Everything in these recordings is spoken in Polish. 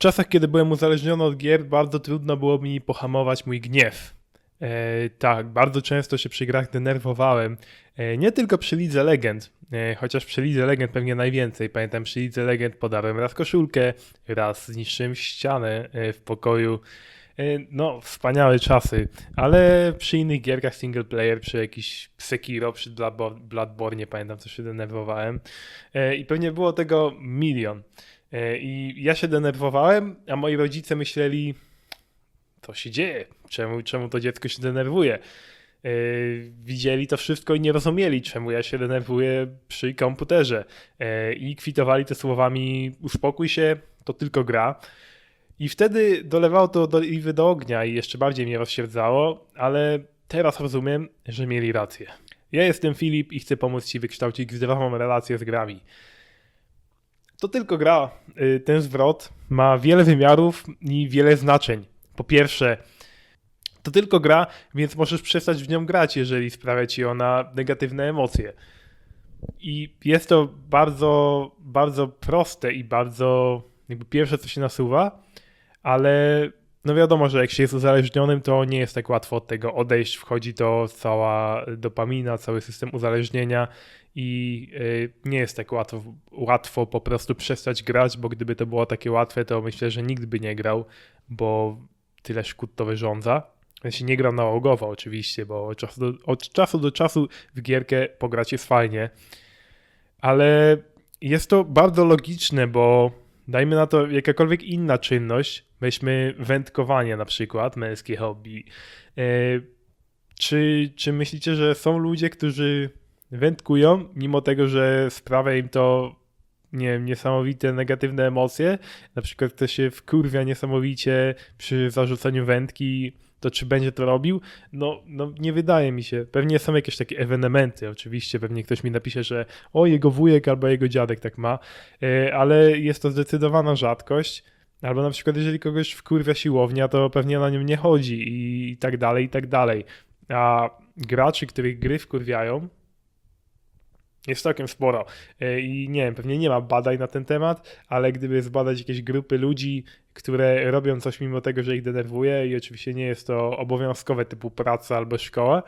czasach, kiedy byłem uzależniony od gier, bardzo trudno było mi pohamować mój gniew. E, tak, bardzo często się przy grach denerwowałem. E, nie tylko przy Lidze Legend, e, chociaż przy Lidze Legend pewnie najwięcej. Pamiętam, przy Lidze Legend podarłem raz koszulkę, raz zniszczyłem ścianę e, w pokoju. E, no, wspaniałe czasy, ale przy innych gierkach single player, przy jakiś Sekiro, przy Bloodborne, pamiętam, co się denerwowałem. E, I pewnie było tego milion. E, I ja się denerwowałem, a moi rodzice myśleli, co się dzieje, czemu, czemu to dziecko się denerwuje. Yy, widzieli to wszystko i nie rozumieli, czemu ja się denerwuję przy komputerze. Yy, I kwitowali to słowami: uspokój się, to tylko gra. I wtedy dolewało to do oliwy do ognia i jeszcze bardziej mnie rozsierdzało, ale teraz rozumiem, że mieli rację. Ja jestem Filip i chcę pomóc Ci wykształcić zdrową relację z grami. To tylko gra. Yy, Ten zwrot ma wiele wymiarów i wiele znaczeń. Po pierwsze, to tylko gra, więc możesz przestać w nią grać, jeżeli sprawia ci ona negatywne emocje. I jest to bardzo, bardzo proste i bardzo jakby pierwsze, co się nasuwa, ale no wiadomo, że jak się jest uzależnionym, to nie jest tak łatwo od tego odejść. Wchodzi to cała dopamina, cały system uzależnienia i y, nie jest tak łatwo, łatwo po prostu przestać grać, bo gdyby to było takie łatwe, to myślę, że nikt by nie grał, bo tyle szkód to wyrządza. Się nie gram nałogowo oczywiście, bo od czasu, do, od czasu do czasu w gierkę pograć jest fajnie, ale jest to bardzo logiczne, bo dajmy na to jakakolwiek inna czynność, weźmy wędkowanie na przykład, męskie hobby. E, czy, czy myślicie, że są ludzie, którzy wędkują, mimo tego, że sprawia im to nie wiem, niesamowite negatywne emocje, na przykład ktoś się wkurwia niesamowicie przy zarzuceniu wędki, to czy będzie to robił? No, no nie wydaje mi się. Pewnie są jakieś takie ewenementy, oczywiście, pewnie ktoś mi napisze, że o, jego wujek albo jego dziadek tak ma, e, ale jest to zdecydowana rzadkość. Albo na przykład, jeżeli kogoś wkurwia siłownia, to pewnie na nią nie chodzi i tak dalej, i tak dalej. A graczy, których gry wkurwiają, jest całkiem sporo. E, I nie wiem, pewnie nie ma badań na ten temat, ale gdyby zbadać jakieś grupy ludzi, które robią coś mimo tego, że ich denerwuje, i oczywiście nie jest to obowiązkowe typu praca albo szkoła,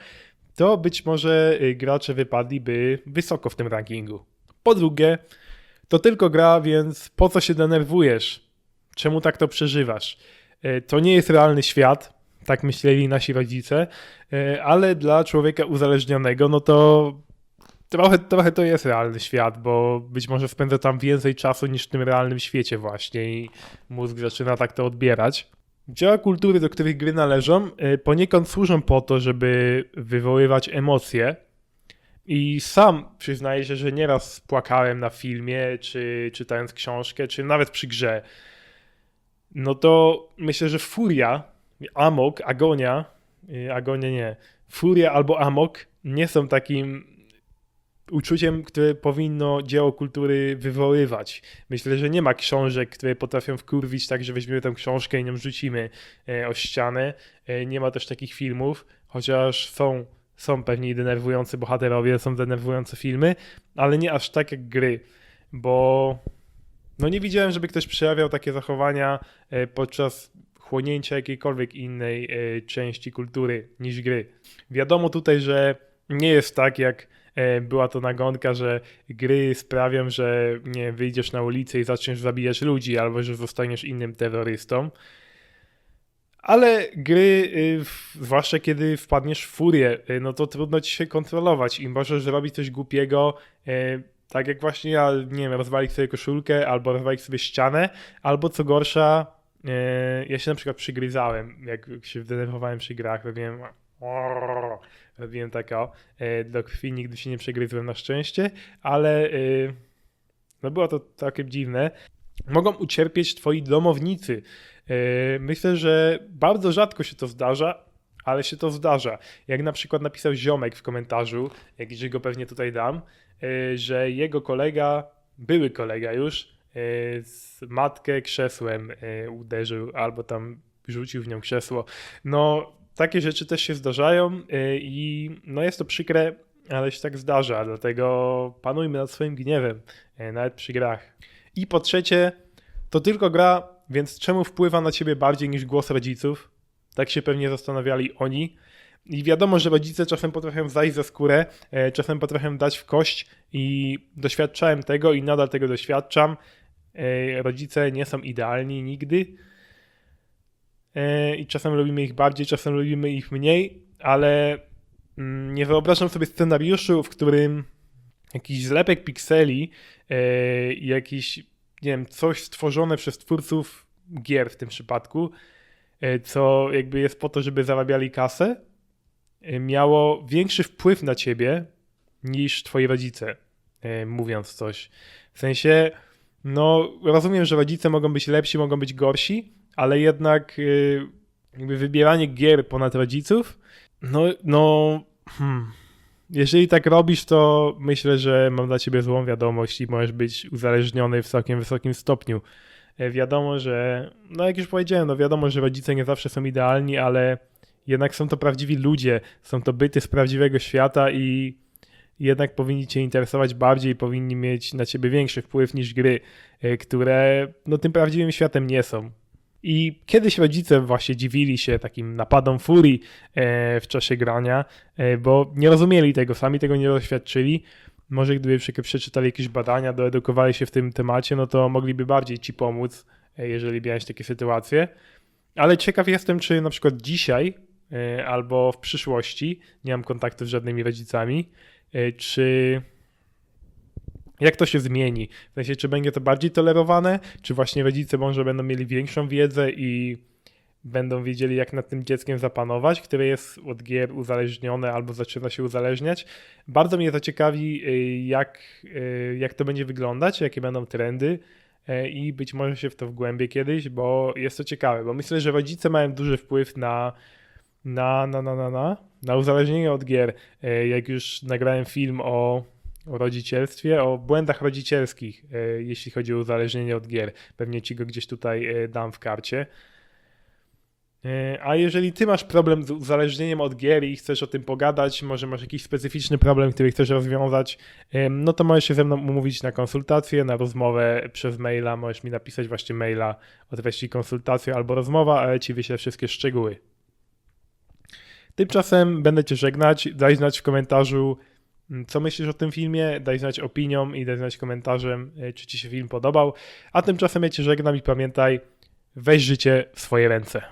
to być może y, gracze wypadliby wysoko w tym rankingu. Po drugie, to tylko gra, więc po co się denerwujesz? Czemu tak to przeżywasz? E, To nie jest realny świat, tak myśleli nasi rodzice, e, ale dla człowieka uzależnionego, no to trochę, trochę to jest realny świat, bo być może spędza tam więcej czasu niż w tym realnym świecie właśnie i mózg zaczyna tak to odbierać. Dzieła kultury, do których gry należą, y, poniekąd służą po to, żeby wywoływać emocje. I sam przyznaję się, że nieraz płakałem na filmie, czy czytając książkę, czy nawet przy grze. No to myślę, że furia, amok, agonia, y, agonia nie, furia albo amok nie są takim uczuciem, które powinno dzieło kultury wywoływać. Myślę, że nie ma książek, które potrafią wkurwić tak, że weźmiemy tę książkę i nią rzucimy e, o ścianę. E, Nie ma też takich filmów, chociaż są, są pewnie denerwujący bohaterowie, są denerwujące filmy, ale nie aż tak jak gry, bo no nie widziałem, żeby ktoś przejawiał takie zachowania e, podczas chłonięcia jakiejkolwiek innej części kultury niż gry. Wiadomo tutaj, że nie jest tak jak była to nagonka, że gry sprawią, że nie wyjdziesz na ulicę i zaczniesz zabijać ludzi, albo że zostaniesz innym terrorystą. Ale gry, y, zwłaszcza kiedy wpadniesz w furię, y, no to trudno ci się kontrolować i możesz zrobić coś głupiego, y, tak jak właśnie ja, nie wiem, rozwalić sobie koszulkę, albo rozwalić sobie ścianę, albo co gorsza, ja się na przykład przygryzałem, jak się denerwowałem przy grach, robiłem robiłem taka, e, do krwi nigdy się nie przegryzłem na szczęście, ale e, no było to takie dziwne. Mogą ucierpieć twoi domownicy. E, Myślę, że bardzo rzadko się to zdarza, ale się to zdarza. Jak na przykład napisał ziomek w komentarzu, jak gdzieś go pewnie tutaj dam, że jego kolega, były kolega już, z matkę krzesłem uderzył albo tam rzucił w nią krzesło. No, takie rzeczy też się zdarzają y, i no jest to przykre, ale się tak zdarza, dlatego panujmy nad swoim gniewem, y, nawet przy grach. I po trzecie, to tylko gra, więc czemu wpływa na ciebie bardziej niż głos rodziców? Tak się pewnie zastanawiali oni. I wiadomo, że rodzice czasem potrafią zajść za skórę, e, czasem potrafią dać w kość i doświadczałem tego i nadal tego doświadczam. Rodzice nie są idealni nigdy i czasem lubimy ich bardziej, czasem lubimy ich mniej, ale mm, nie wyobrażam sobie scenariuszu, w którym jakiś zlepek pikseli e, jakiś, nie wiem, coś stworzone przez twórców gier w tym przypadku, e, co jakby jest po to, żeby zarabiali kasę, e, miało większy wpływ na ciebie niż twoi rodzice, e, mówiąc coś. W sensie, no, rozumiem, że rodzice mogą być lepsi, mogą być gorsi, ale jednak y, jakby wybieranie gier ponad rodziców, no, no hmm. jeżeli tak robisz, to myślę, że mam dla ciebie złą wiadomość i możesz być uzależniony w całkiem wysokim stopniu. E, Wiadomo, że, no jak już powiedziałem, no wiadomo, że rodzice nie zawsze są idealni, ale jednak są to prawdziwi ludzie, są to byty z prawdziwego świata i jednak powinni cię interesować bardziej, powinni mieć na ciebie większy wpływ niż gry, e, które no tym prawdziwym światem nie są. I kiedyś rodzice właśnie dziwili się takim napadom furii e, w czasie grania, e, bo nie rozumieli tego, sami tego nie doświadczyli. Może gdyby prze- przeczytali jakieś badania, doedukowali się w tym temacie, no to mogliby bardziej ci pomóc, e, jeżeli miałeś takie sytuacje. Ale ciekaw jestem, czy na przykład dzisiaj albo w przyszłości, nie mam kontaktu z żadnymi rodzicami, czy jak to się zmieni? W sensie, czy będzie to bardziej tolerowane, czy właśnie rodzice może będą mieli większą wiedzę i będą wiedzieli, jak nad tym dzieckiem zapanować, które jest od gier uzależnione albo zaczyna się uzależniać. Bardzo mnie to ciekawi, y, jak, y, jak to będzie wyglądać, jakie będą trendy y, i być może się w to wgłębię kiedyś, bo jest to ciekawe, bo myślę, że rodzice mają duży wpływ na na, na, na, na, na, na uzależnienie od gier. Jak już nagrałem film o o rodzicielstwie, o błędach rodzicielskich, e, jeśli chodzi o uzależnienie od gier. Pewnie ci go gdzieś tutaj e, dam w karcie. E, A jeżeli ty masz problem z uzależnieniem od gier i chcesz o tym pogadać, może masz jakiś specyficzny problem, który chcesz rozwiązać, no to możesz się ze mną umówić na konsultację, na rozmowę przez maila. Możesz mi napisać właśnie maila o treści konsultacja albo rozmowa, a ja ci wyślę wszystkie szczegóły. Tymczasem będę cię żegnać. Daj znać w komentarzu, co myślisz o tym filmie, daj znać opinią i daj znać komentarzem, e, czy ci się film podobał. A tymczasem ja cię żegnam i pamiętaj, weź życie w swoje ręce.